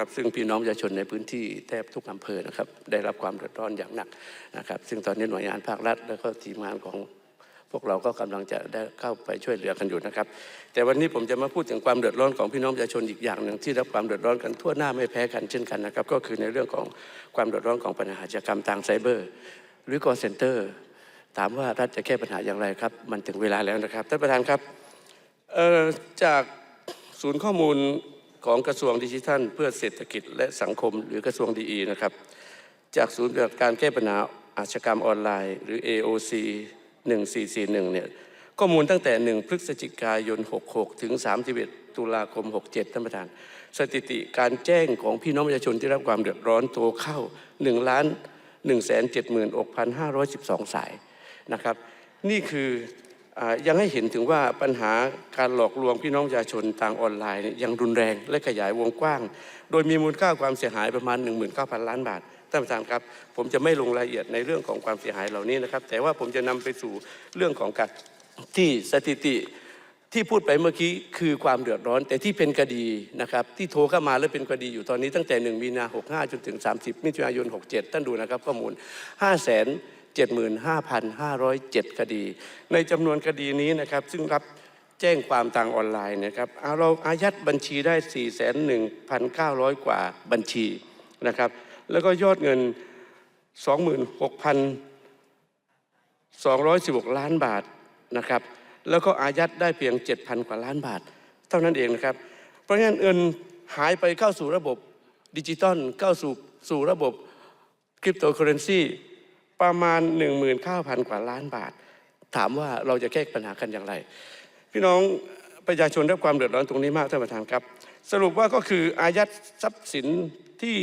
นะครับ ซึ่งพี่น้องประชาชนในพื้นที่แทบทุกอำเภอนะครับ ได้รับความเดือดร้อนอย่างหนักนะครับ ซึ่งตอนนี้หน่วยงานภาครัฐ แล้วก็ทีมงานของพวกเราก็กำลังจะได้เข้าไปช่วยเหลือกันอยู่นะครับ แต่วันนี้ผมจะมาพูดถึงความเดือดร้อนของพี่น้องประชาชนอีกอย่างหนึ่งที่รับความเดือดร้อนกันทั่วหน้าไม่แพ้กันเช่นกันนะครับ ก็คือในเรื่องของความเดือดร้อนของปัญหาอาชญากรรมทางไซเบอร์ หรือ call center ถามว่ารัฐจะแก้ปัญหาอย่างไรครับ มันถึงเวลาแล้วนะครับท่านประธานครับจากศูนย์ข้อมูล ของกระทรวงดิจิทัล เพื่อเศรษฐกิจและสังคมหรือกระทรวงดีนะครับ จากศูนย์ปฏิบัติการแก้ปัญหาอาชญากรรมออนไลน์ หรือ AOC 1441 เนี่ยข้อมูลตั้งแต่ 1 พฤศจิกายน 66 ถึง 31 ตุลาคม 67 ท่านประธาน สถิติการแจ้งของพี่น้องประชาชนที่รับความเดือดร้อนโทรเข้า1ล้าน176,512 สายนะครับ นี่คือ ยังให้เห็นถึงว่าปัญหาการหลอกลวงพี่น้องประชาชนทางออนไลน์ยังรุนแรงและขยายวงกว้าง โดยมีมูลค่าความเสียหายประมาณ 19,000 ล้านบาทท่านประธานครับผมจะไม่ลงรายละเอียดในเรื่องของความเสียหายเหล่านี้นะครับ แต่ว่าผมจะนำไปสู่เรื่องของการที่สถิติที่พูดไปเมื่อกี้คือความเดือดร้อน แต่ที่เป็นคดีนะครับที่โทรเข้ามาแล้วเป็นคดีอยู่ตอนนี้ตั้งแต่ 1 มีนา 65 จนถึง 30 มิถุนายน 67 ท่านดูนะครับข้อมูล 5 0 0 0 0 75,507 คดี ในจำนวนคดีนี้นะครับ ซึ่งรับแจ้งความทางออนไลน์นะครับเราอายัดบัญชีได้4,1,900 กว่าบัญชีนะครับ แล้วก็ยอดเงิน 26,216 ล้านบาทนะครับ แล้วก็อายัดได้เพียง 7,000 กว่าล้านบาท เท่านั้นเองนะครับ เพราะงั้นเงินหายไปเข้าสู่ระบบดิจิตอลเข้าสู่สู่ระบบคริปโตเคอเรนซี ประมาณ 19,000 กว่าล้านบาท ถามว่าเราจะแก้ปัญหากันอย่างไร พี่น้องประชาชนได้รับความเดือดร้อนตรงนี้มากท่านประธานครับ สรุปว่าก็คืออายัดทรัพย์สินที่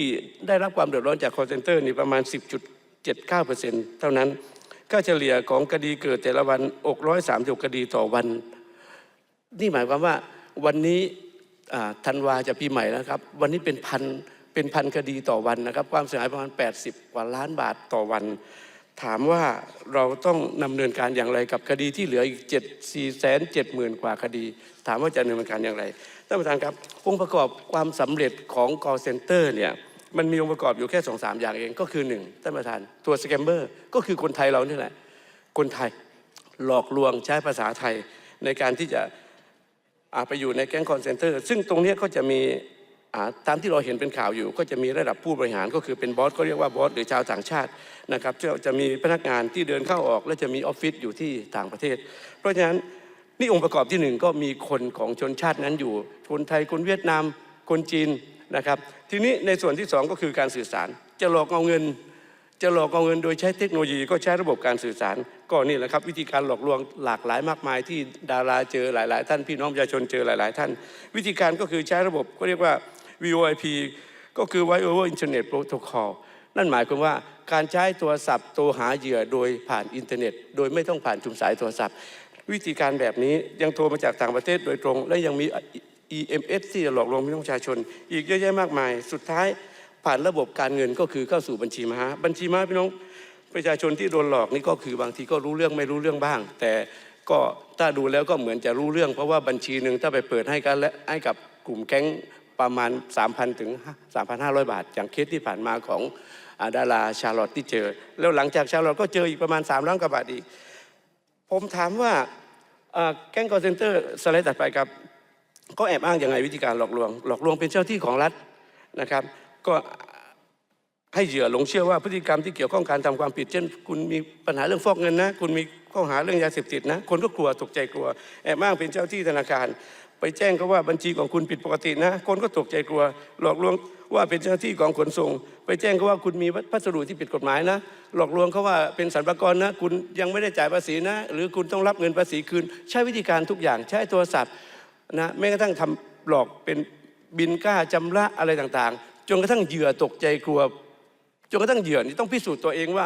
ได้รับความเดือดร้อนจาก call center นี่ประมาณ 10.79%เท่านั้นค่าเฉลี่ยของคดีเกิดแต่ละวันอก136คดีต่อวัน นี่หมายความว่าวันนี้ธันวาจะปีใหม่แล้วครับ วันนี้เป็นพันเป็นพันคดีต่อวันนะครับ ความเสียหายประมาณ 80 กว่าล้านบาทต่อวัน ถามว่าเราต้องดำเนินการอย่างไรกับคดีที่เหลืออีก7 4 7 0 0 0 0กว่าคดี ถามว่าจะดำเนินการอย่างไรท่านประธานครับองค์ประกอบความสำเร็จของ call center เนี่ยมันมีองค์ประกอบอยู่แค่สองสามอย่างเองก็คือหนึ่งท่านประธานตัวสแกมเมอร์ก็คือคนไทยเรานี่แหละ คนไทยหลอกลวงใช้ภาษาไทยในการที่จะอาไปอยู่ในแก๊งคอนเซนเตอร์ ซึ่งตรงนี้ก็จะมี ตามที่เราเห็นเป็นข่าวอยู่ ก็จะมีระดับผู้บริหารก็คือเป็นบอสก็เรียกว่าบอสหรือชาวต่างชาตินะครับจะจะมีพนักงานที่เดินเข้าออก และจะมีออฟฟิศอยู่ที่ต่างประเทศ เพราะฉะนั้นนี่องค์ประกอบที่หนึ่งก็มีคนของชนชาตินั้นอยู่คนไทยคนเวียดนามคนจีนนะครับ ทีนี้ในส่วนที่สองก็คือการสื่อสารจะหลอกเอาเงิน จะหลอกเอาเงินโดยใช้เทคโนโลยีก็ใช้ระบบการสื่อสาร ก็นี่แหละครับ วิธีการหลอกลวงหลากหลายมากมายที่ดาราเจอหลาย ๆ ท่านพี่น้องประชาชนเจอหลาย ๆ ท่าน วิธีการก็คือใช้ระบบก็เรียกว่า VoIP ก็คือ Voice over Internet Protocol นั่นหมายความว่าการใช้โทรศัพท์โทรหาเหยื่อโดยผ่านอินเทอร์เน็ต โดยไม่ต้องผ่านจุมสายโทรศัพท์ วิธีการแบบนี้ยังโทรมาจากต่างประเทศโดยตรง และยังมี EMS ที่หลอกลวงพี่น้องประชาชน อีกเยอะแยะมากมาย สุดท้าย ผ่านระบบการเงินก็คือเข้าสู่บัญชีม้าบัญชีม้าพี่น้องประชาชนที่โดนหลอกนี่ก็คือบางทีก็รู้เรื่องไม่รู้เรื่องบ้าง แต่ก็ถ้าดูแล้วก็เหมือนจะรู้เรื่อง เพราะว่าบัญชีหนึ่งถ้าไปเปิดให้กันและให้กับกลุ่มแก๊งประมาณ 3,000 ถึง 3,500 บาท อย่างเคสที่ผ่านมาของอดาราชาลอตที่เจอ แล้วหลังจากชาลอตก็เจออีกประมาณ 3 ล้านกว่าบาทอีก ผมถามว่าแก๊งคอร์เซนเตอร์สไลด์ตัดไปครับ ก็แอบอ้างยังไงวิธีการหลอกลวง หลอกลวงเป็นเจ้าที่ของรัฐนะครับ ก็ให้เหยื่อหลงเชื่อว่าพฤติกรรมที่เกี่ยวข้องการทำความผิด เช่น คุณมีปัญหาเรื่องฟอกเงินนะ คุณมีข้อหาเรื่องยาเสพติดนะ คนก็กลัวตกใจกลัว แอบอ้างเป็นเจ้าที่ธนาคาร ไปแจ้งเขาว่าบัญชีของคุณผิดปกตินะ คนก็ตกใจกลัว หลอกลวงว่าเป็นเจ้าที่ของขนส่ง ไปแจ้งเขาว่าคุณมีพัสดุที่ผิดกฎหมายนะ หลอกลวงเขาว่าเป็นสรรพากรนะ คุณยังไม่ได้จ่ายภาษีนะ หรือคุณต้องรับเงินภาษีคืน ใช้วิธีการทุกอย่างใช้โทรศัพท์นะแม้กระทั่งทำหลอกเป็นบินค่าจำระอะไรต่างๆ จนกระทั่งเหยื่อตกใจกลัว จนกระทั่งเหยื่อนี่ต้องพิสูจน์ตัวเองว่า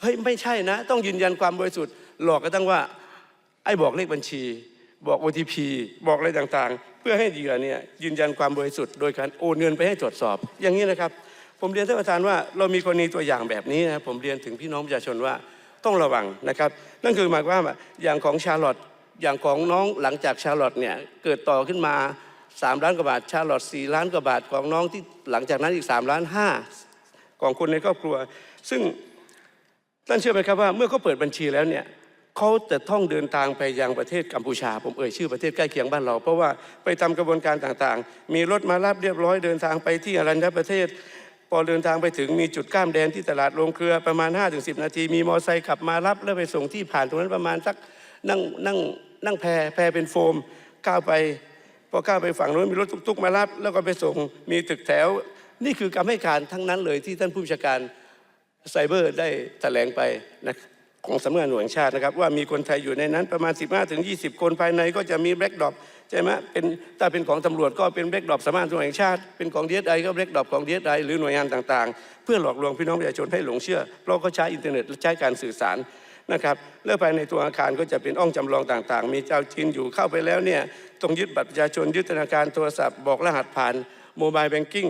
เฮ้ยไม่ใช่นะ ต้องยืนยันความบริสุทธิ์หลอกกระทั่งว่า ไอ้บอกเลขบัญชี บอก OTP บอกอะไรต่างๆ เพื่อให้เหยื่อเนี่ยยืนยันความบริสุทธิ์โดยการโอนเงินไปให้ตรวจสอบ อย่างนี้นะครับ ผมเรียนท่านประธานว่าเรามีกรณีตัวอย่างแบบนี้นะผมเรียนถึงพี่น้องประชาชนว่าต้องระวังนะครับ นั่นคือหมายความว่าอย่างของชาร์ลอตอย่างของน้องหลังจากชาร์ลอตเนี่ยเกิดต่อขึ้นมา 3 ล้านกว่าบาท ชาร์ลอต4ล้านกว่าบาทของน้องที่หลังจากนั้นอีก3ล้านห้าของคนในครอบครัว ซึ่งท่านเชื่อไหมครับว่าเมื่อเขาเปิดบัญชีแล้วเนี่ยเขาจะต้องเดินทางไปยังประเทศกัมพูชา ผมเอ่ยชื่อประเทศใกล้เคียงบ้านเรา เพราะว่าไปทำกระบวนการต่างๆ มีรถมารับเรียบร้อยเดินทางไปที่อรัญญประเทศ พอเดินทางไปถึงมีจุดข้ามแดนที่ตลาดโรงเกลือประมาณ 5-10 นาที มีมอเตอร์ไซค์ขับมารับแล้วไปส่งที่ผ่านตรงนั้นประมาณสักนั่งนั่งนั่งแพรแพรเป็นโฟมก้าวไป พอก้าไปฝั่งนู้นมีรถตุกๆมารับ แล้วก็ไปส่งมีตึกแถว นี่คือการให้การทั้งนั้นเลยที่ท่านผู้บัญชาการไซเบอร์ได้แถลงไปนะของสำนักงานหน่วยชาตินะครับ ว่ามีคนไทยอยู่ในนั้นประมาณ 15ถึง20 คนภายในก็จะมีแบล็กดรอปใช่ไหมเป็นถ้าเป็นของตำรวจก็เป็นแบล็กดรอปสำนักงานหน่วยชาติ เป็นของดีเอสไอก็แบล็กดรอปของดีเอสไอหรือหน่วยงานต่างๆ เพื่อหลอกลวงพี่น้องประชาชนให้หลงเชื่อเพราะเขาใช้อินเทอร์เน็ตและใช้การสื่อสาร นะครับแล้วภายในตัวอาคารก็จะเป็นอ้องจำลองต่างๆ มีเจ้าจีนอยู่เข้าไปแล้วเนี่ยต้องยึดบัตรประชาชนยึดธนาคารโทรศัพท์บอกรหัสผ่านโมบายแบงกิ้ง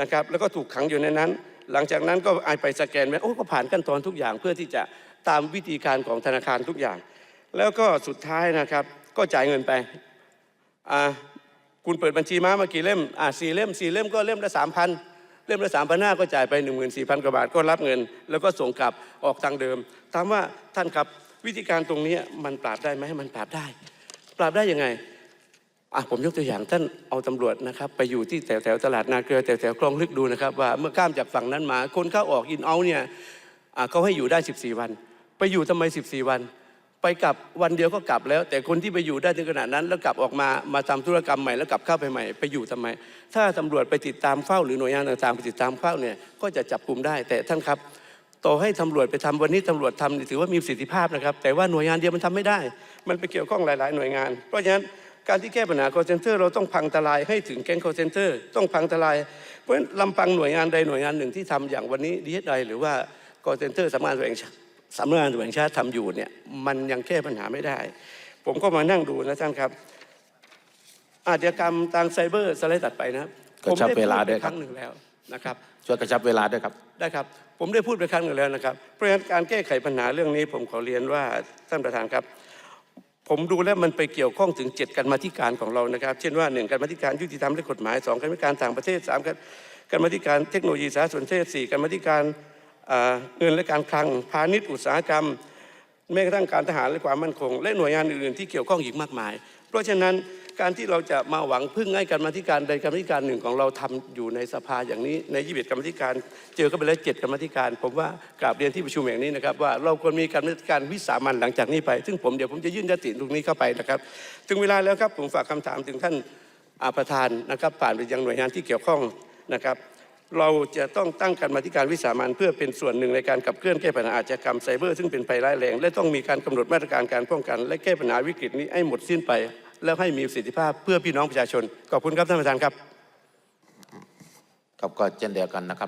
นะครับแล้วก็ถูกขังอยู่ในนั้น หลังจากนั้นก็ไอไปสแกนไปโอ้ก็ผ่านขั้นตอนทุกอย่างเพื่อที่จะตามวิธีการของธนาคารทุกอย่าง แล้วก็สุดท้ายนะครับก็จ่ายเงินไปอ่าคุณเปิดบัญชีม้ามากี่เล่มอ่าสี่เล่มสี่เล่มก็เล่มละสามพัน เล่มละสามพันห้าก็จ่ายไปหนึ่งหมื่นสี่พันกว่าบาทก็รับเงิน แล้วก็ส่งกลับออกทางเดิม ถามว่าท่านครับวิธีการตรงนี้มันปราบได้ไหมมันปราบได้ ปราบได้ยังไงอะผมยกตัวอย่างท่านเอาตำรวจนะครับ ไปอยู่ที่แถวแถวๆตลาดนาเกลือแถวแถวๆคลองลึกดูนะครับ ว่าเมื่อข้ามจากฝั่งนั้นมา คนเข้าออกอินเอาเนี่ยเขาให้อยู่ได้ 14 วัน ไปอยู่ทำไม 14 วัน ไปกลับวันเดียวก็กลับแล้ว แต่คนที่ไปอยู่ได้ถึงขนาดนั้น แล้วกลับออกมามาทำธุรกรรมใหม่แล้วกลับเข้าไปใหม่ไปอยู่ทำไม ถ้าตำรวจไปติดตามเฝ้าหรือหน่วยงานต่างๆไปติดตามเฝ้าเนี่ยก็จะจับกลุ่มได้แต่ท่านครับต่อให้ตำรวจไปทำวันนี้ตำรวจทำถือว่ามีประสิทธิภาพนะครับ แต่ว่าหน่วยงานเดียวมันทำไม่ได้ มันไปเกี่ยวข้องหลาย ๆ หน่วยงาน เพราะฉะนั้นการที่แก้ปัญหา call center เราต้องพังทลายให้ถึงแก๊ง call center ต้องพังทลาย เพราะฉะนั้นลำพังหน่วยงานใดหน่วยงานหนึ่งที่ทำอย่างวันนี้ดีเอสไหรือว่า call center สำนักงานแห่งชาติ สำนักงานตำรวจแห่งชาติทำอยู่เนี่ยมันยังแก้ปัญหาไม่ได้ ผมก็มานั่งดูนะท่านครับ อาชญากรรมทางไซเบอร์สไลด์ตัดไปนะครับกระชับเวลาด้วยผมครับไพูไปครั้งหนึ่งแล้วนะครับช่วยกระชับเวลาด้วยครับได้ครับ ผมได้พูดไปครั้งหนึ่งแล้วนะครับเพราะฉะนั้นการแก้ไขปัญหาเรื่องนี้ ผมขอเรียนว่าท่านประธานครับ ผมดูแล้วมันไปเกี่ยวข้องถึงเจ็ดกันมาธิการของเรานะครับ เช่นว่าหนึ่งการมาธิการยุติธรรมและกฎหมายสองการมาธิการต่างประเทศสามการการมาธิการเทคโนโลยีสารสนเทศสี่การมาธิการอ่า เงินและการคลังพาณิชย์อุตสาหกรรมแม้กระทั่งการทหารและความมั่นคง และหน่วยงานอื่นๆที่เกี่ยวข้องอีกมากมาย เพราะฉะนั้นการที่เราจะมาหวังพึ่งให้การมาธิการใดการมธิการหนึ่งของเราทำอยู่ในสภาอย่างนี้ในยี่สิบกรรมธิการ เจอก็ไปแล้วเจ็ดกรรมธิการ ผมว่ากราบเรียนที่ประชุมแห่งนี้นะครับว่าเราควรมีการมธิการวิสามันหลังจากนี้ไป ซึ่งผมเดี๋ยวผมจะยื่นยติตรงนี้เข้าไปนะครับ ถึงเวลาแล้วครับผมฝากคำถามถึงท่านอาประธานนะครับผ่านไปยังหน่วยงานที่เกี่ยวข้องนะครับ เราจะต้องตั้งการมาธิการวิสามันเพื่อเป็นส่วนหนึ่งในการขับเคลื่อนแก้ปัญหาอาชญากรรมไซเบอร์ซึ่งเป็นภัยร้ายแรง และต้องมีการกำหนดมาตรการการป้องกัน และแก้ปัญหาวิกฤตนี้ให้หมดสิ้นไป แล้วให้มีประสิทธิภาพเพื่อพี่น้องประชาชนขอบคุณครับท่านประธานครับครับก็เช่นเดียวกันนะครับ